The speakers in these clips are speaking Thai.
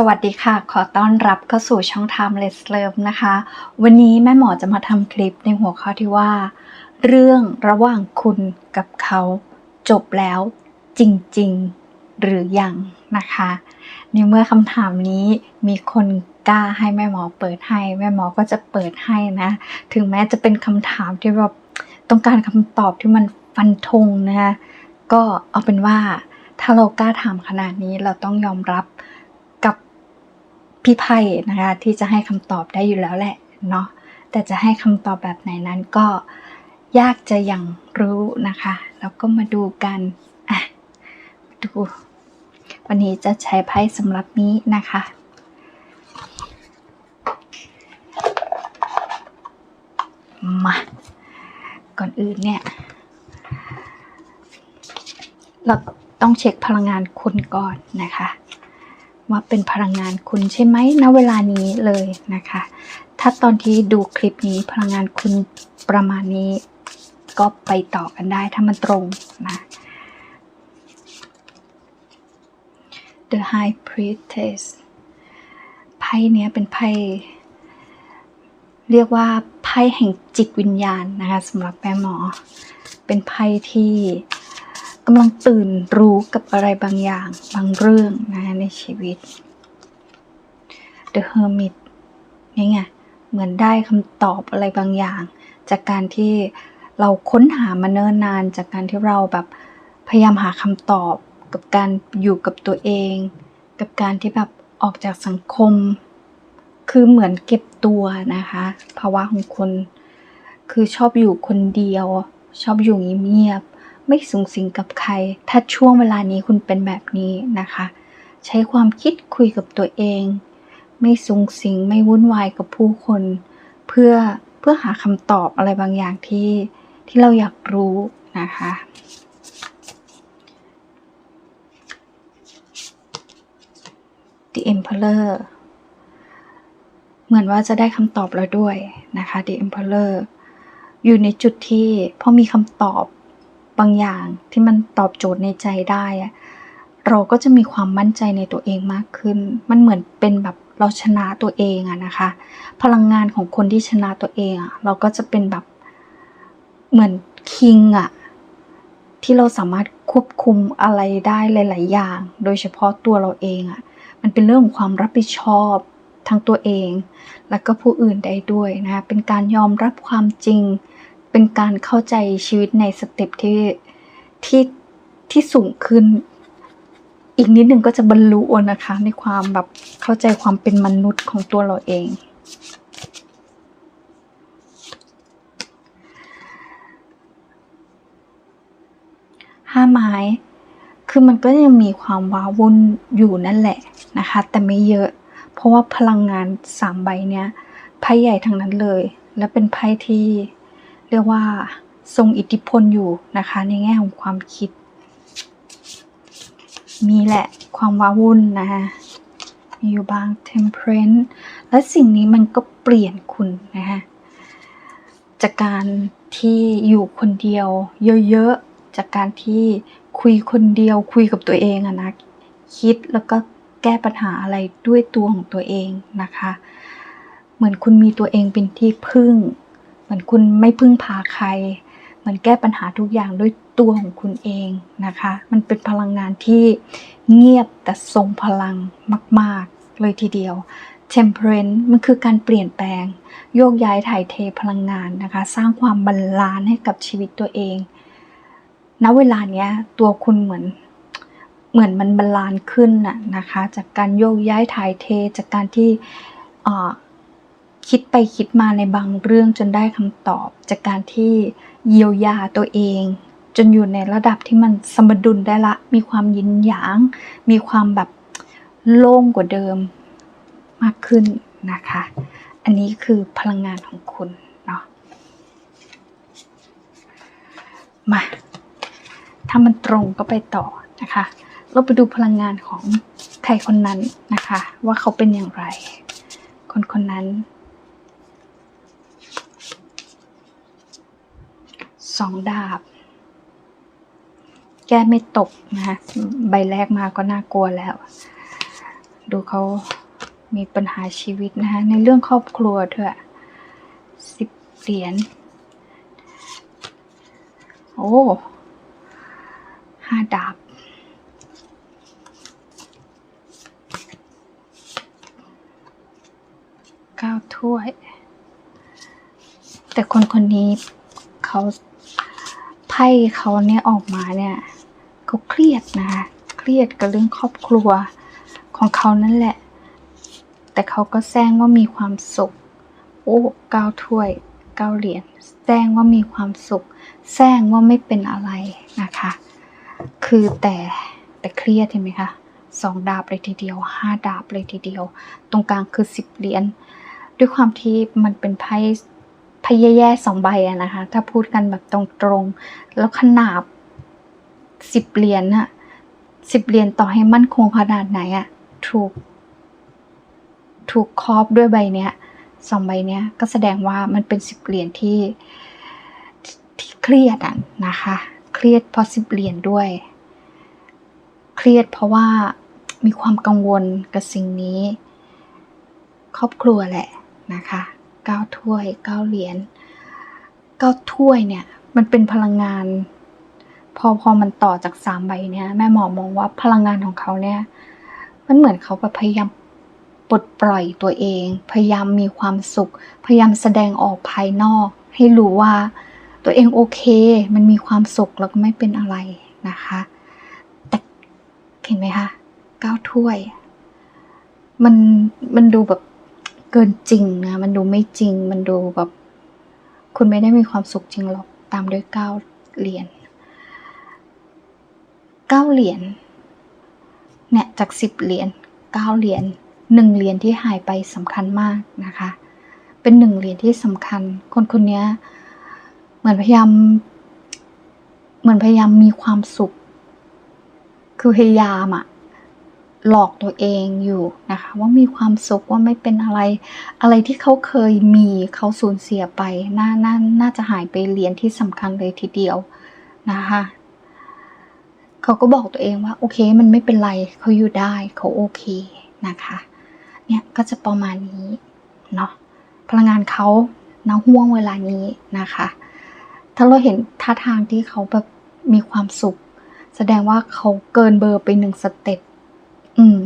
สวัสดีค่ะ ขอต้อนรับเข้าสู่ช่อง Timeless Love นะคะ วันนี้แม่หมอจะมาทำคลิปในหัวข้อที่ว่า เรื่องระหว่างคุณกับเขา จบแล้วจริง ๆ หรือยังนะคะ ในเมื่อคำถามนี้มีคนกล้าให้แม่หมอเปิดให้ แม่หมอก็จะเปิดให้นะ ถึงแม้จะเป็นคำถามที่แบบต้องการคำตอบที่มันฟันธงนะคะก็เอาเป็นว่าถ้าเรากล้าถามขนาดนี้เราต้องยอมรับกับ พี่ไพ่นะคะที่จะให้คำตอบได้อยู่แล้วแหละเนาะแต่จะให้คำตอบแบบไหนนั้นก็ยากจะยังรู้นะคะแล้วก็มาดูกันอะดูวันนี้จะใช้ไพ่สำหรับนี้นะคะมาก่อนอื่นเนี่ย เราต้องเช็คพลังงานคุณก่อนนะคะ ว่าเป็นพลังงานคุณใช่ไหมณเวลานี้เลยนะคะ ถ้าตอนที่ดูคลิปนี้พลังงานคุณประมาณนี้ ก็ไปต่อกันได้ถ้ามันตรงนะ The High Priestess ไพ่เนี้ยเป็นไพ่เรียกว่าไพ่แห่งจิตวิญญาณนะคะสำหรับแม่หมอ เป็นไพ่ที่ กำลังตื่นรู้กับอะไรบางอย่างบางเรื่องนะคะในชีวิต The Hermit นี่ไงเหมือนได้คำตอบอะไรบางอย่าง จากการที่เราค้นหามาเนิ่นนาน จากการที่เราแบบพยายามหาคำตอบกับการอยู่กับตัวเอง กับการที่แบบออกจากสังคม คือเหมือนเก็บตัวนะคะภาวะของคน คือชอบอยู่คนเดียว ชอบอยู่เงียบ ไม่สูงสิงกับใคร ถ้าช่วงเวลานี้คุณเป็นแบบนี้นะคะ ใช้ความคิดคุยกับตัวเอง ไม่สูงสิงไม่วุ่นวายกับผู้คน เพื่อเพื่อหาคำตอบอะไรบางอย่างที่ที่เราอยากรู้นะคะ The Emperor เหมือนว่าจะได้คำตอบแล้วด้วยนะคะ The Emperor อยู่ในจุดที่พอมีคำตอบ บางอย่างที่มันตอบโจทย์ในใจได้อะเราก็จะมีความมั่นใจในตัวเองมากขึ้น มันเหมือนเป็นแบบเราชนะตัวเองอะนะคะ พลังงานของคนที่ชนะตัวเองอะเราก็จะเป็นแบบเหมือนคิงอะที่เราสามารถควบคุมอะไรได้หลาย ๆ อย่าง โดยเฉพาะตัวเราเองอะมันเป็นเรื่องของความรับผิดชอบทั้งตัวเอง แล้วก็ผู้อื่นได้ด้วยนะคะเป็นการยอมรับความจริง เป็นการเข้าใจชีวิตในสเต็ปที่ที่ที่สูงขึ้น อีกนิดหนึ่งก็จะบรรลุนะคะ ในความแบบเข้าใจความเป็นมนุษย์ของตัวเราเอง ห้าไม้คือมันก็ยังมีความว้าวุ่นอยู่นั่นแหละนะคะ แต่ไม่เยอะ เพราะว่าพลังงานสามใบเนี้ยไพ่ใหญ่ทั้งนั้นเลย และเป็นไพ่ที่ เรียกว่าทรงอิทธิพลอยู่นะคะ ในแง่ของความคิด มีแหละความว้าวุ่นนะคะมีอยู่บาง temperance และสิ่งนี้มันก็เปลี่ยนคุณนะคะจากการที่อยู่คนเดียว เยอะๆ จากการที่คุยคนเดียวคุยกับตัวเองอะนะคิดแล้วก็แก้ปัญหาอะไรด้วยตัวของตัวเองนะคะ เหมือนคุณมีตัวเองเป็นที่พึ่ง เหมือนคุณไม่พึ่งพาใครเหมือนแก้ปัญหาทุกอย่างด้วยตัวของคุณเองนะคะ มันเป็นพลังงานที่เงียบแต่ทรงพลังมาก ๆ เลยทีเดียว temperance มันคือการเปลี่ยนแปลง โยกย้ายถ่ายเทพลังงานนะคะ สร้างความบาลานซ์ให้กับชีวิตตัวเอง ณ เวลาเนี้ยตัวคุณเหมือนเหมือนมันบาลานซ์ขึ้นน่ะนะคะ จากการโยกย้ายถ่ายเทจากการที่อ่อ คิดไปคิดมาในบางเรื่องจนได้คำตอบ จากการที่เยียวยาตัวเอง จนอยู่ในระดับที่มันสมดุลได้ละ มีความยินหยาง มีความแบบโล่งกว่าเดิมมากขึ้นนะคะ อันนี้คือพลังงานของคุณเนาะมาถ้ามันตรงก็ไปต่อนะคะ เราไปดูพลังงานของใครคนนั้นนะคะ ว่าเขาเป็นอย่างไร คนคนนั้น สองดาบ แก้ไม่ตกนะคะใบแรกมาก็น่ากลัวแล้ว ดูเขามีปัญหาชีวิตนะคะในเรื่องครอบครัวด้วยสิบเหรียญโอ้ห้าดาบเก้าถ้วย แต่คนคนนี้เขา พ่เขาเนี่ยออกมาเนี่ยเขาเครียดนะเครียดกับเรื่องครอบครัวของเขานั่นแหละ แต่เขาก็แซงว่ามีความสุข โอ้เก้าถ้วยเก้าเหรียญแซงว่ามีความสุขแซงว่าไม่เป็นอะไรนะคะ คือแต่แต่เครียดเห็นไหมคะสองดาบเลยทีเดียวห้าดาบเลยทีเดียว ตรงกลางคือสิบเหรียญด้วยความที่มันเป็นไพ่ พ่แย่ๆสองใบอะนะคะ ถ้าพูดกันแบบตรงๆ แล้วขนาบสิบเหรียญอะสิบเหรียญต่อให้มั่นคงขนาดไหนอะถูก ถูกครอบด้วยใบเนี้ยสองใบเนี้ยก็แสดงว่ามันเป็นสิบเหรียญที่ที่เครียดอะนะคะ เครียดเพราะสิบเหรียญด้วย เครียดเพราะว่ามีความกังวลกับสิ่งนี้ ครอบครัวแหละนะคะ เก้าถ้วยเก้าเหรียญเก้าถ้วยเนี่ย มันเป็นพลังงาน พอพอมันต่อจากสามใบเนี่ยแม่หมอมองว่าพลังงานของเขาเนี่ยมันเหมือนเขาแบบพยายามปลดปล่อยตัวเอง พยายามมีความสุข พยายามแสดงออกภายนอก ให้รู้ว่าตัวเองโอเค มันมีความสุขแล้วก็ไม่เป็นอะไรนะคะแต่เห็นไหมคะเก้าถ้วย มันมันดูแบบ เกินจริงนะ มันดูไม่จริง มันดูแบบ คุณไม่ได้มีความสุขจริงหรอก ตามด้วยเก้าเหรียญเก้าเหรียญ เนี่ย จากสิบเหรียญเก้าเหรียญหนึ่งเหรียญที่หายไปสำคัญมากนะคะ เป็นหนึ่งเหรียญที่สำคัญ คนคนนี้เหมือนพยายาม เหมือนพยายามมีความสุข คือพยายามอะ หลอกตัวเองอยู่นะคะ ว่ามีความสุขว่าไม่เป็นอะไร อะไรที่เขาเคยมีเขาสูญเสียไปน่าน่าน่าจะหายไปเหรียญที่สำคัญเลยทีเดียวนะคะเขาก็บอกตัวเองว่าโอเคมันไม่เป็นไรเขาอยู่ได้เขาโอเคนะคะเนี่ยก็จะประมาณนี้เนาะพลังงานเขาณห่วงเวลานี้นะคะ ถ้าเราเห็นท่าทางที่เขาแบบมีความสุข แสดงว่าเขาเกินเบอร์ไปหนึ่งสเต็ป อืม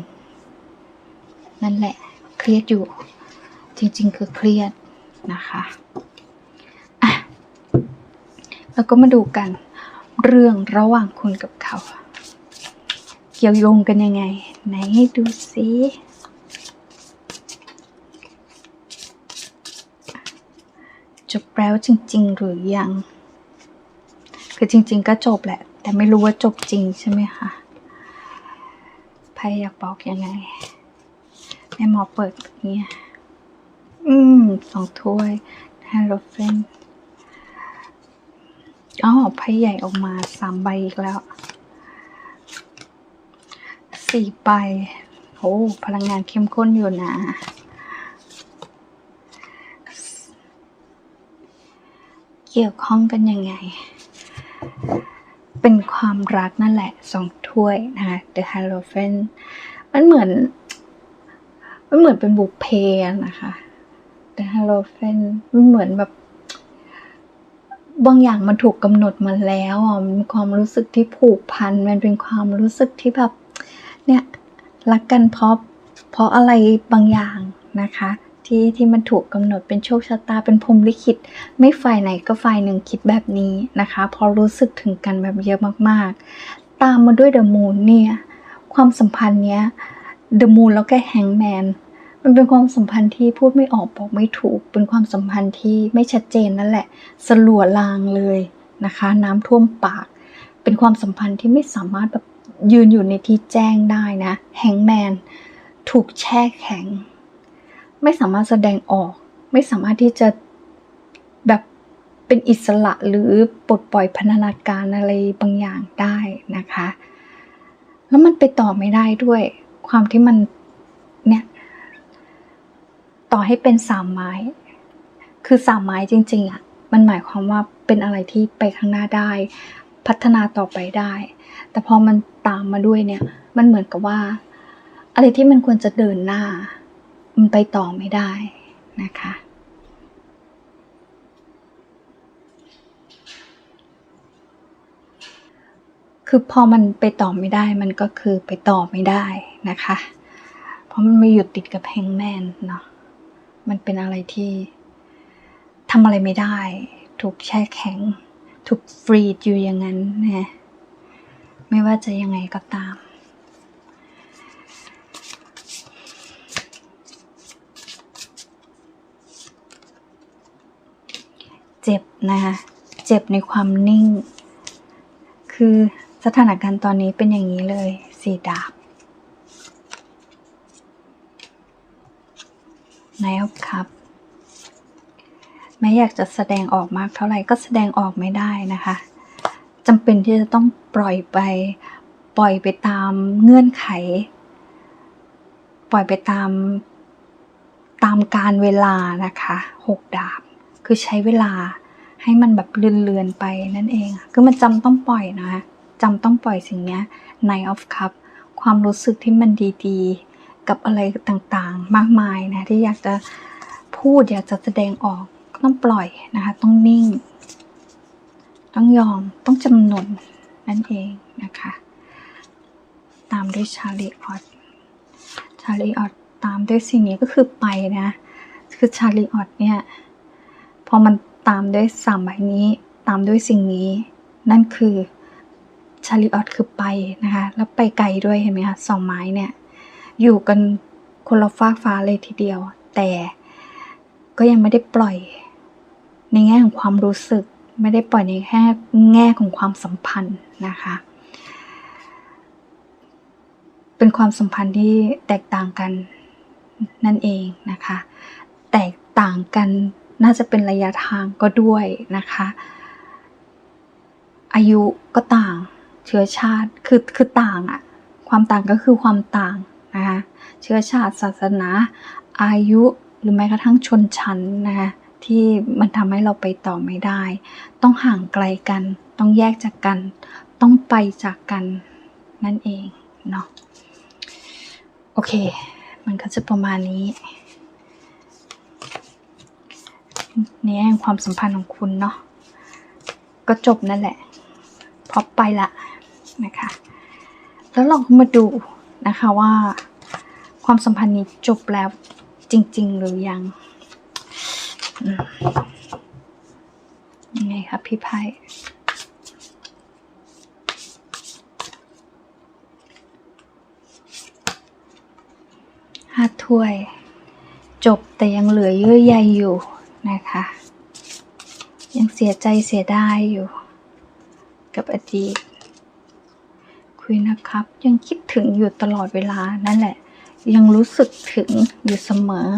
นั่นแหละ เครียดอยู่ จริง ๆ คือเครียดนะคะอะแล้วก็มาดูกัน เรื่องระหว่างคุณกับเขา เกี่ยวโยงกันยังไง ไหนให้ดูซิจบแล้วจริง ๆ หรือยัง คือจริง ๆ ก็จบแหละ แต่ไม่รู้ว่าจบจริงใช่ไหมคะ ไพ่อยากบอกยังไงแม่หมอเปิดแบบนี้อืมสองถ้วยฮัลโลเฟนอ๋อไพ่ใหญ่ออกมาสามใบอีกแล้วสี่ใบโอ้พลังงานเข้มข้นอยู่นะเกี่ยวข้องกันยังไง เป็นความรักนั่นแหละสองถ้วยนะคะ The h a l o p h e n มันเหมือน มันเหมือนเป็นบุพเพนะคะ The h a l o p h e n มันเหมือนแบบ บางอย่างมันถูกกำหนดมาแล้วอะมันความรู้สึกที่ผูกพัน มันเป็นความรู้สึกที่แบบ เนี่ย รักกันเพราะเพราะอะไรบางอย่างนะคะ ที่ที่มันถูกกำหนดเป็นโชคชะตาเป็นพรมลิขิต ไม่ฝ่ายไหนก็ฝ่ายหนึ่งคิดแบบนี้นะคะ พอรู้สึกถึงกันแบบเยอะมากๆ ตามมาด้วยเดอะมูนเนี่ยความสัมพันธ์เนี้ยเดอะมูนแล้วก็แฮงแมนมันเป็นความสัมพันธ์ที่พูดไม่ออกบอกไม่ถูก เป็นความสัมพันธ์ที่ไม่ชัดเจนนั่นแหละ สลัวลางเลยนะคะ น้ำท่วมปาก เป็นความสัมพันธ์ที่ไม่สามารถแบบยืนอยู่ในที่แจ้งได้นะ แฮงแมน ถูกแช่แข็ง ไม่สามารถแสดงออก ไม่สามารถที่จะแบบเป็นอิสระหรือปลดปล่อยพันธนาการอะไรบางอย่างได้นะคะ แล้วมันไปต่อไม่ได้ด้วย ความที่มันเนี่ยต่อให้เป็นสามไม้ คือสามไม้จริง ๆอะมันหมายความว่าเป็นอะไรที่ไปข้างหน้าได้ พัฒนาต่อไปได้ แต่พอมันตามมาด้วยเนี่ย มันเหมือนกับว่า อะไรที่มันควรจะเดินหน้า มันไปต่อไม่ได้นะคะ คือพอมันไปต่อไม่ได้มันก็คือไปต่อไม่ได้นะคะ เพราะมันไม่หยุดติดกับแฮงแมนเนาะมันเป็นอะไรที่ทำอะไรไม่ได้ ถูกแช่แข็ง ถูกฟรีดอยู่อย่างนั้นนะไม่ว่าจะยังไงก็ตาม เจ็บนะคะเจ็บในความนิ่ง คือสถานการณ์ตอนนี้เป็นอย่างนี้เลยสีดาบนายครับแม้อยากจะแสดงออกมากเท่าไหร่ก็แสดงออกไม่ได้นะคะจำเป็นที่จะต้องปล่อยไป ปล่อยไปตามเงื่อนไข ปล่อยไปตามตามการเวลานะคะหกดาบ คือใช้เวลาให้มันแบบเลือนๆไปนั่นเอง คือมันจำต้องปล่อยนะจำต้องปล่อยสิ่งนี้ Night of Cup ความรู้สึกที่มันดีๆ กับอะไรต่างๆ มากมายนะ ที่อยากจะพูดอยากจะแสดงออกต้องปล่อยนะคะ ต้องนิ่ง ต้องยอมต้องจำนนนั่นเองนะคะ ตามด้วยชาลีออตชาลีออตตามด้วยสิ่งนี้ก็คือไปนะ คือชาลีออตเนี่ย พอมันตามด้วยสามใบนี้ ตามด้วยสิ่งนี้ นั่นคือชาลีออตคือไปนะคะ แล้วไปไกลด้วยเห็นไหมคะสองไม้เนี่ย อยู่กันคนละฟากฟ้าเลยทีเดียว แต่ก็ยังไม่ได้ปล่อย ในแง่ของความรู้สึก ไม่ได้ปล่อยในแค่แง่ของความสัมพันธ์นะคะ เป็นความสัมพันธ์ที่แตกต่างกันนั่นเองนะคะ แตกต่างกัน น่าจะเป็นระยะทางก็ด้วยนะคะ อายุก็ต่างเชื้อชาติคือคือต่างอะความต่างก็คือความต่างนะคะเชื้อชาติศาสนา อายุหรือแม้กระทั่งชนชั้นนะคะที่มันทำให้เราไปต่อไม่ได้ ต้องห่างไกลกัน ต้องแยกจากกัน ต้องไปจากกันนั่นเองเนาะโอเค มันก็จะประมาณนี้ ในแง่ความสัมพันธ์ของคุณเนาะก็จบนั่นแหละพอไปละนะคะ แล้วเรามาดูนะคะว่าความสัมพันธ์นี้จบแล้วจริง ๆ หรือยังยังไงคะพี่ไพ่ห้าถ้วย จบแต่ยังเหลือเยื่อใยอยู่ นะคะ ยังเสียใจเสียดายอยู่ กับอดีตคุยนะครับ ยังคิดถึงอยู่ตลอดเวลานั่นแหละ ยังรู้สึกถึงอยู่เสมอ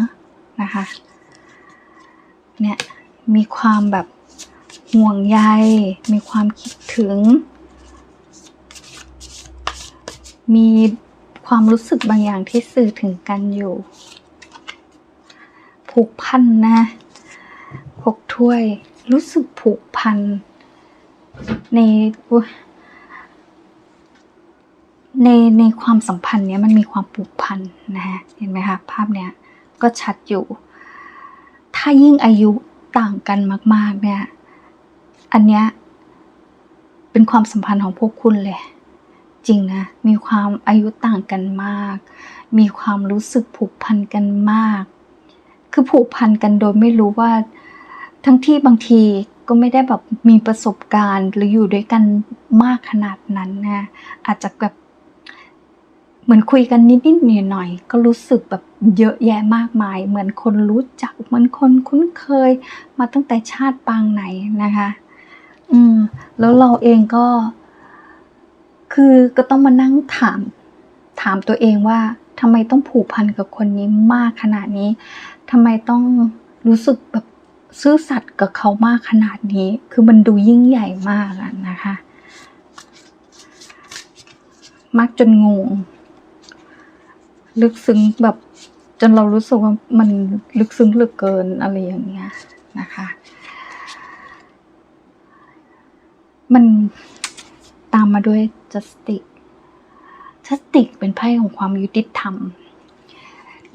นะคะ เนี่ย มีความแบบห่วงใย มีความคิดถึง มีความรู้สึกบางอย่างที่สื่อถึงกันอยู่ ผูกพันนะ หกถ้วย รู้สึกผูกพัน ในในในความสัมพันธ์เนี้ยมันมีความผูกพันนะฮะเห็นไหมคะภาพเนี้ยก็ชัดอยู่ ถ้ายิ่งอายุต่างกันมาก ๆ เนี่ย อันเนี้ยเป็นความสัมพันธ์ของพวกคุณเลย จริงนะ มีความอายุต่างกันมาก มีความรู้สึกผูกพันกันมาก คือผูกพันกันโดยไม่รู้ว่า ทั้งที่บางทีก็ไม่ได้แบบมีประสบการณ์หรืออยู่ด้วยกันมากขนาดนั้นนะอาจจะแบบเหมือนคุยกันนิดๆหน่อยๆก็รู้สึกแบบเยอะแยะมากมาย เหมือนคนรู้จัก เหมือนคนคุ้นเคย มาตั้งแต่ชาติปางไหนนะคะ อืม แล้วเราเองก็ คือก็ต้องมานั่งถาม ถามตัวเองว่าทำไมต้องผูกพันกับคนนี้มากขนาดนี้ทำไมต้องรู้สึกแบบ ซื่อสัตย์กับเขามากขนาดนี้ คือมันดูยิ่งใหญ่มากอะนะคะ มากจนงง ลึกซึ้งแบบจนเรารู้สึกว่ามันลึกซึ้งเหลือเกินอะไรอย่างเงี้ยนะคะ มันตามมาด้วย justice ทัสติกเป็นไพ่ของความยุติธรรม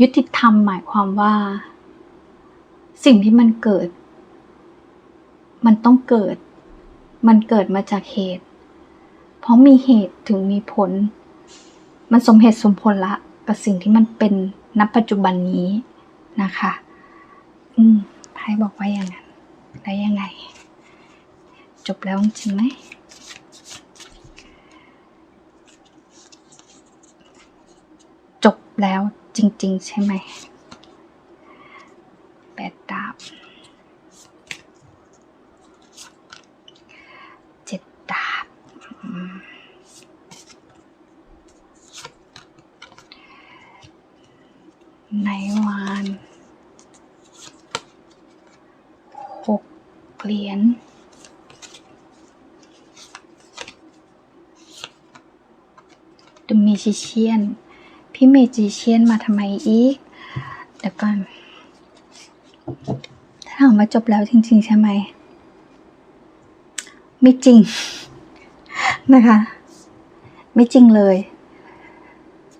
ยุติธรรมหมายความว่า สิ่งที่มันเกิด มันต้องเกิด มันเกิดมาจากเหตุ เพราะมีเหตุถึงมีผล มันสมเหตุสมผลละกับสิ่งที่มันเป็นณปัจจุบันนี้นะคะ อืมไพ่บอกว่าอย่างนั้น ได้ยังไง จบแล้วจริงไหมจบแล้วจริง ๆ ใช่ไหม แปดดาบ เจ็ดดาบอืมในวานหกเหรียญ The Magician พี่เมจิเชียนมาทำไมอีก เดี๋ยวก่อน ถ้าถามาจบแล้วจริง ๆ ใช่ไหม ไม่จริง นะคะ ไม่จริงเลย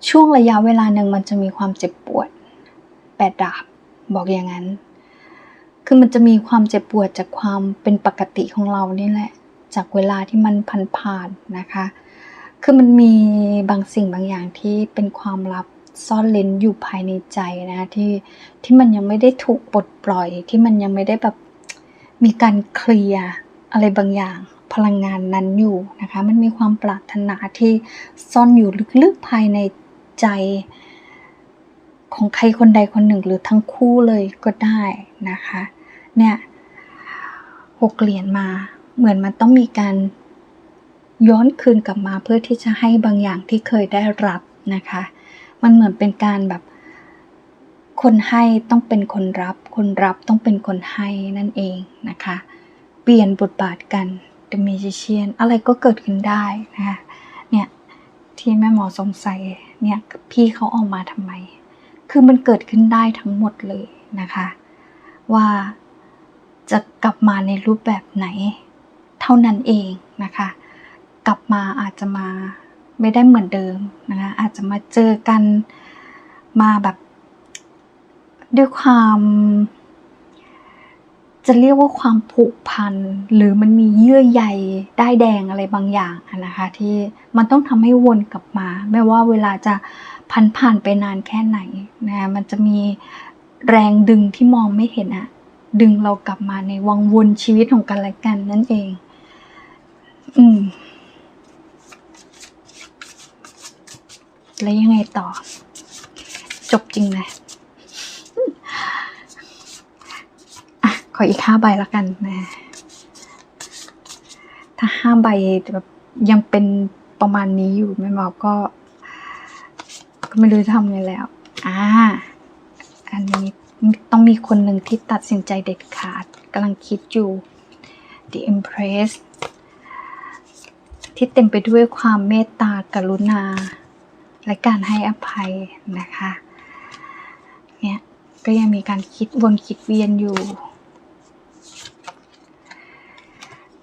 ช่วงระยะเวลาหนึ่งมันจะมีความเจ็บปวด แปดดาบ บอกอย่างนั้น คือมันจะมีความเจ็บปวดจากความเป็นปกติของเรานี่แหละ จากเวลาที่มันพันผ่านๆนะคะ คือมันมีบางสิ่งบางอย่างที่เป็นความลับซ่อนเล้นอยู่ภายในใจนะที่ที่มันยังไม่ได้ถูกปลดปล่อยที่มันยังไม่ได้แบบมีการเคลียร์อะไรบางอย่างพลังงานนั้นอยู่นะคะ มันมีความปรารถนาที่ซ่อนอยู่ลึกๆภายในใจ ของใครคนใดคนหนึ่งหรือทั้งคู่เลยก็ได้นะคะ เนี่ยหกเหรียญมาเหมือนมันต้องมีการ ย้อนคืนกลับมาเพื่อที่จะให้บางอย่างที่เคยได้รับนะคะ มันเหมือนเป็นการแบบ คนให้ต้องเป็นคนรับ คนรับต้องเป็นคนให้นั่นเองนะคะ เปลี่ยนบทบาทกัน The Magician อะไรก็เกิดขึ้นได้นะคะ เนี่ยที่แม่หมอสงสัยเนี่ยพี่เขาออกมาทำไม คือมันเกิดขึ้นได้ทั้งหมดเลยนะคะ ว่าจะกลับมาในรูปแบบไหน เท่านั้นเองนะคะ กลับมาอาจจะมาไม่ได้เหมือนเดิมนะคะอาจจะมาเจอกันมาแบบ ด้วยความ จะเรียกว่าความผูกพัน หรือมันมีเยื่อใยได้แดงอะไรบางอย่างนะคะที่มันต้องทำให้วนกลับมา ไม่ว่าเวลาจะพันผ่านไปนานแค่ไหนนะคะมันจะมีแรงดึงที่มองไม่เห็นอะดึงเรากลับมาในวังวนชีวิตของกันและกันนั่นเอง อืม แล้วยังไงต่อ จบจริงเลยอะขออีกห้าใบแล้วกันนะ ถ้าห้าใบแบบยังเป็นประมาณนี้อยู่แม่หมอก็ ก็ไม่รู้จะทำไงแล้ว อ่า อันนี้ต้องมีคนหนึ่งที่ตัดสินใจเด็ดขาดกำลังคิดอยู่ The Empress ที่เต็มไปด้วยความเมตตากรุณา และการให้อภัยนะคะเนี่ยก็ยังมีการคิดวนคิดเวียนอยู่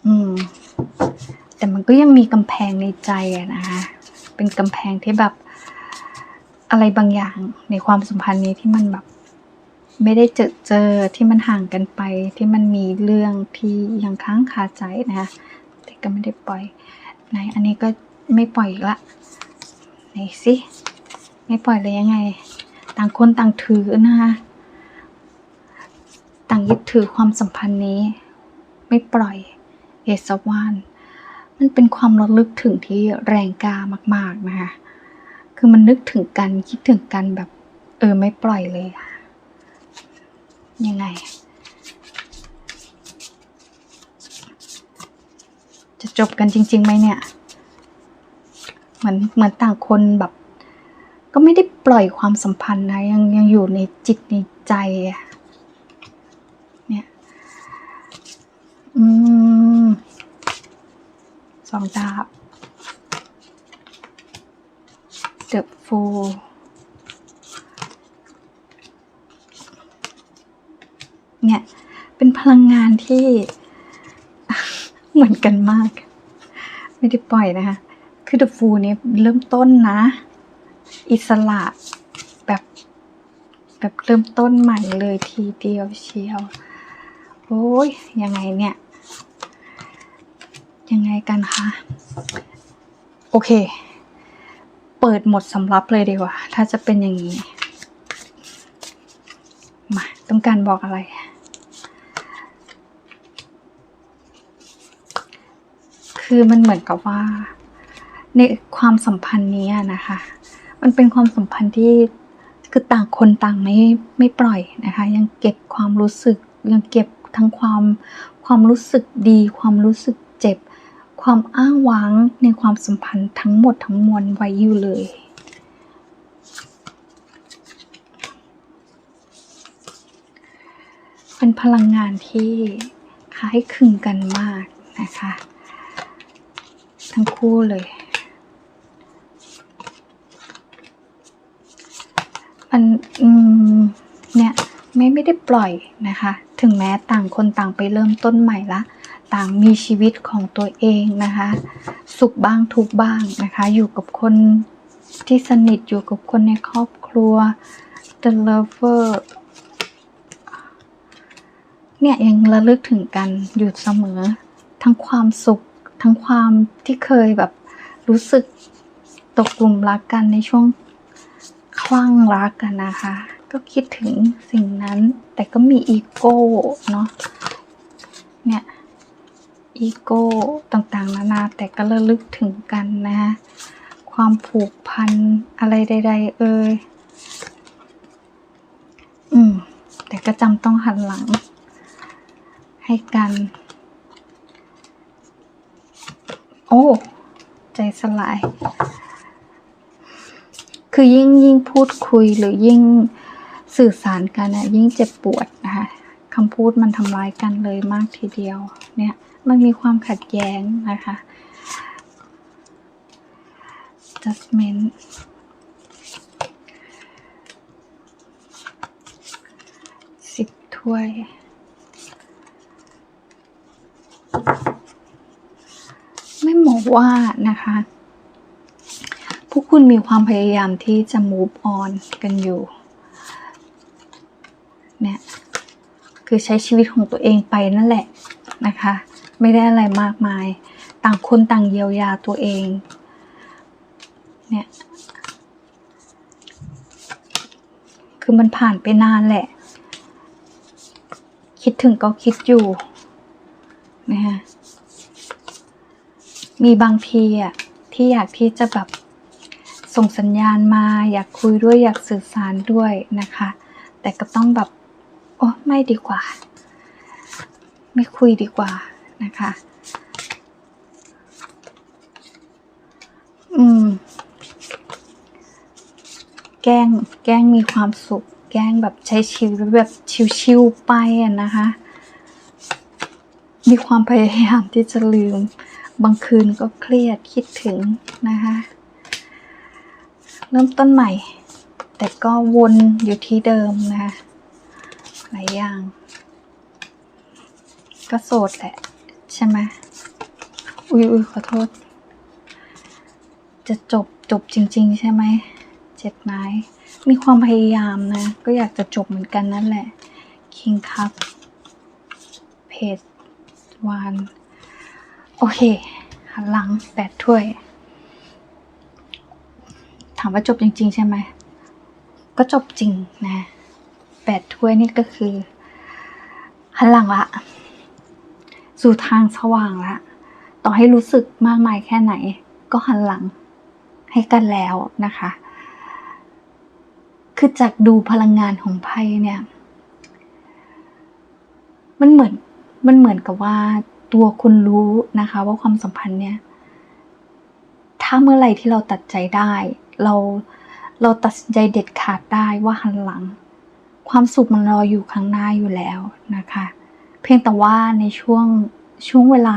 อืมแต่มันก็ยังมีกำแพงในใจอะนะคะเป็นกำแพงที่แบบอะไรบางอย่างในความสัมพันธ์นี้ที่มันแบบไม่ได้เจอเจอที่มันห่างกันไปที่มันมีเรื่องที่ยังค้างคาใจนะคะแต่ก็ไม่ได้ปล่อยไหนอันนี้ก็ไม่ปล่อยอีกละ ไหนสิไม่ปล่อยเลยยังไง ต่างคนต่างถือนะคะต่างยึดถือความสัมพันธ์นี้ ไม่ปล่อยเอสวานมันเป็นความระลึกถึงที่แรงกล้ามาก ๆ นะคะคือมันนึกถึงกันคิดถึงกันแบบเออไม่ปล่อยเลยอะยังไง จะจบกันจริงๆไหมเนี่ย เหมือนเหมือนต่างคนแบบ ก็ไม่ได้ปล่อยความสัมพันธ์นะยังยังอยู่ในจิตในใจเนี่ยอืมสองดาบ The Fool เนี่ย เป็นพลังงานที่เหมือนกันมาก ไม่ได้ปล่อยนะคะ คือ The Fool นี้เริ่มต้นนะ อิสระแบบแบบเริ่มต้นใหม่เลยทีเดียวเชียว โอ้ยยังไงเนี่ย ยังไงกันคะ โอเค เปิดหมดสำรับเลยดีกว่า ถ้าจะเป็นอย่างนี้ มา ต้องการบอกอะไรคือมันเหมือนกับว่า ในความสัมพันธ์นี้นะคะ มันเป็นความสัมพันธ์ที่คือต่างคนต่างไม่ไม่ปล่อยนะคะ ยังเก็บความรู้สึก ยังเก็บทั้งความความรู้สึกดี ความรู้สึกเจ็บ ความอ้างว้างในความสัมพันธ์ทั้งหมดทั้งมวลไว้อยู่เลยเป็นพลังงานที่คล้ายคลึงกันมากนะคะ ทั้งคู่เลย มันอืมเนี่ยไม่ไม่ได้ปล่อยนะคะ ถึงแม้ต่างคนต่างไปเริ่มต้นใหม่ละ ต่างมีชีวิตของตัวเองนะคะ สุขบ้างทุกบ้างนะคะ อยู่กับคนที่สนิทอยู่กับคนในครอบครัว the lover เนี่ยยังระลึกถึงกันอยู่เสมอ ทั้งความสุข ทั้งความที่เคยแบบรู้สึกตกหลุมรักกันในช่วง คลั่งรักกันนะคะ ก็คิดถึงสิ่งนั้น แต่ก็มีอีโก้เนาะเนี่ยอีโก้ต่างๆ นานาแต่ก็ระลึกถึงกันนะความผูกพันอะไรใด ๆ เอ่ยอืม แต่ก็จำต้องหันหลัง ให้กัน โอ้ ใจสลาย คือยิ่งยิ่งพูดคุยหรือยิ่งสื่อสารกันนะยิ่งเจ็บปวดนะคะคำพูดมันทำร้ายกันเลยมากทีเดียว เนี่ยมันมีความขัดแย้งนะคะ judgment สิบถ้วย ไม่หมอว่านะคะ วกคุณมีความพยายามที่จะ move on กันอยู่ เนี่ย คือใช้ชีวิตของตัวเองไปนั่นแหละนะคะ ไม่ได้อะไรมากมาย ต่างคนต่างเยียวยาตัวเอง เนี่ย คือมันผ่านไปนานแหละ คิดถึงก็คิดอยู่นะคะมีบางทีอะที่อยากที่จะแบบ ส่งสัญญาณมาอยากคุยด้วยอยากสื่อสารด้วยนะคะ แต่ก็ต้องแบบโอ้ไม่ดีกว่า ไม่คุยดีกว่านะคะอืมแกล้งแกล้งมีความสุข แกล้งแบบใช้ชีวิตแบบชิวๆไปอะนะคะ มีความพยายามที่จะลืม บางคืนก็เครียดคิดถึงนะคะ เริ่มต้นใหม่ แต่ก็วนอยู่ที่เดิมนะคะหลายอย่าง ก็โสดแหละ ใช่ไหมอุ้ยอุ้ยขอโทษ จะจบจบจริง ๆ ใช่ไหมเจ็ดไม้มีความพยายามนะ ก็อยากจะจบเหมือนกันนั่นแหละ คิงคัพเพจวาน โอเคหันหลังแปดถ้วย ถามว่าจบจริง ๆ ใช่ไหม ก็จบจริงนะแปดถ้วยนี่ก็คือหันหลังละ สู่ทางสว่างละ ต่อให้รู้สึกมากมายแค่ไหน ก็หันหลังให้กันแล้วนะคะ คือจากดูพลังงานของไพ่เนี่ย มันเหมือนมันเหมือนกับว่าตัวคุณรู้นะคะ ว่าความสัมพันธ์เนี่ย ถ้าเมื่อไหร่ที่เราตัดใจได้ เราเราตัดสินใจเด็ดขาดได้ว่าหันหลัง ความสุขมันรออยู่ข้างหน้าอยู่แล้วนะคะ เพียงแต่ว่าในช่วงช่วงเวลา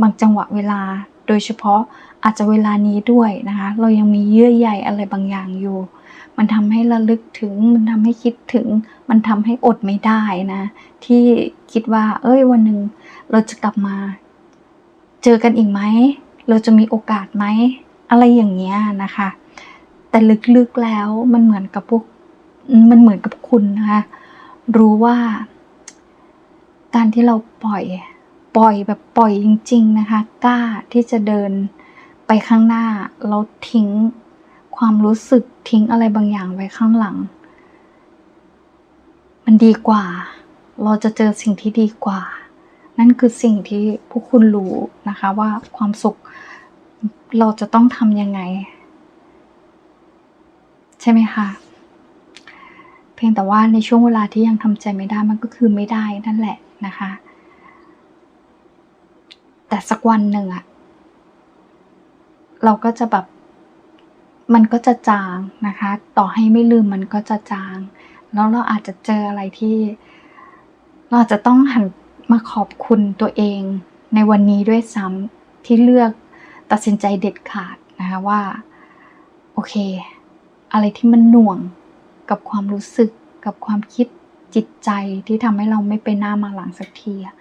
บางจังหวะเวลา โดยเฉพาะอาจจะเวลานี้ด้วยนะคะ เรายังมีเยื่อใยอะไรบางอย่างอยู่ มันทำให้ระลึกถึง มันทำให้คิดถึง มันทำให้อดไม่ได้นะ ที่คิดว่า เอ้ยวันหนึ่งเราจะกลับมา เจอกันอีกไหม เราจะมีโอกาสไหม อะไรอย่างเงี้ยนะคะ แต่ลึกๆแล้วมันเหมือนกับพวกมันเหมือนกับคุณนะคะรู้ว่า การที่เราปล่อย ปล่อยแบบปล่อยจริง ๆ นะคะ กล้าที่จะเดินไปข้างหน้าแล้วทิ้งความรู้สึกทิ้งอะไรบางอย่างไว้ข้างหลัง มันดีกว่า เราจะเจอสิ่งที่ดีกว่า นั่นคือสิ่งที่พวกคุณรู้นะคะว่าความสุขเราจะต้องทำยังไง ใช่ไหมคะเพียงแต่ว่าในช่วงเวลาที่ยังทำใจไม่ได้มันก็คือไม่ได้นั่นแหละนะคะ แต่สักวันหนึ่งอะเราก็จะแบบมันก็จะจางนะคะ ต่อให้ไม่ลืมมันก็จะจาง แล้วเราอาจจะเจออะไรที่ เราอาจจะต้องหันมาขอบคุณตัวเอง ในวันนี้ด้วยซ้ำที่เลือกตัดสินใจเด็ดขาดนะคะว่า โอเค อะไรที่มันหน่วงกับความรู้สึกกับความคิดจิตใจที่ทำให้เราไม่ไปหน้ามาหลังสักทีอะ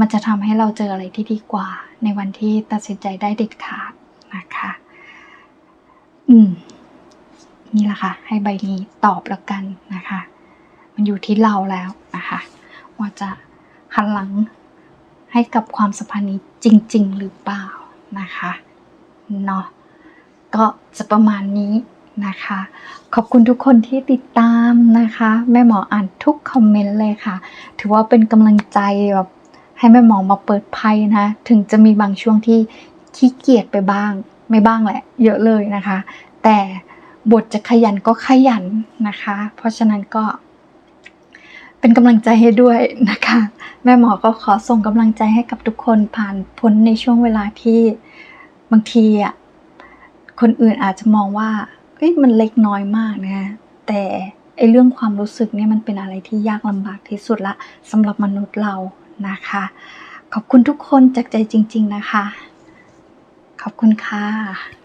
มันจะทำให้เราเจออะไรที่ดีกว่า ในวันที่ตัดสินใจได้เด็ดขาดนะคะ อืม นี่แหละค่ะ ให้ใบนี้ตอบแล้วกันนะคะ มันอยู่ที่เราแล้วนะคะ ว่าจะหันหลังให้กับความสัมพันธ์นี้จริง ๆ หรือเปล่านะคะ เนาะก็จะประมาณนี้นะคะ ขอบคุณทุกคนที่ติดตามนะคะ แม่หมออ่านทุกคอมเมนต์เลยค่ะ ถือว่าเป็นกำลังใจแบบให้แม่หมอมาเปิดไพ่นะ ถึงจะมีบางช่วงที่ขี้เกียจไปบ้าง ไม่บ้างแหละ เยอะเลยนะคะ แต่บทจะขยันก็ขยันนะคะ เพราะฉะนั้นก็ เป็นกำลังใจให้ด้วยนะคะ แม่หมอก็ขอส่งกำลังใจให้กับทุกคนผ่านพ้นในช่วงเวลาที่ บางทีอะคนอื่นอาจจะมองว่าเอ้ยมันเล็กน้อยมากนะ แต่ไอเรื่องความรู้สึกเนี่ยมันเป็นอะไรที่ยากลำบากที่สุดละสำหรับมนุษย์เรานะคะ ขอบคุณทุกคนจากใจจริง ๆนะคะ ขอบคุณค่ะ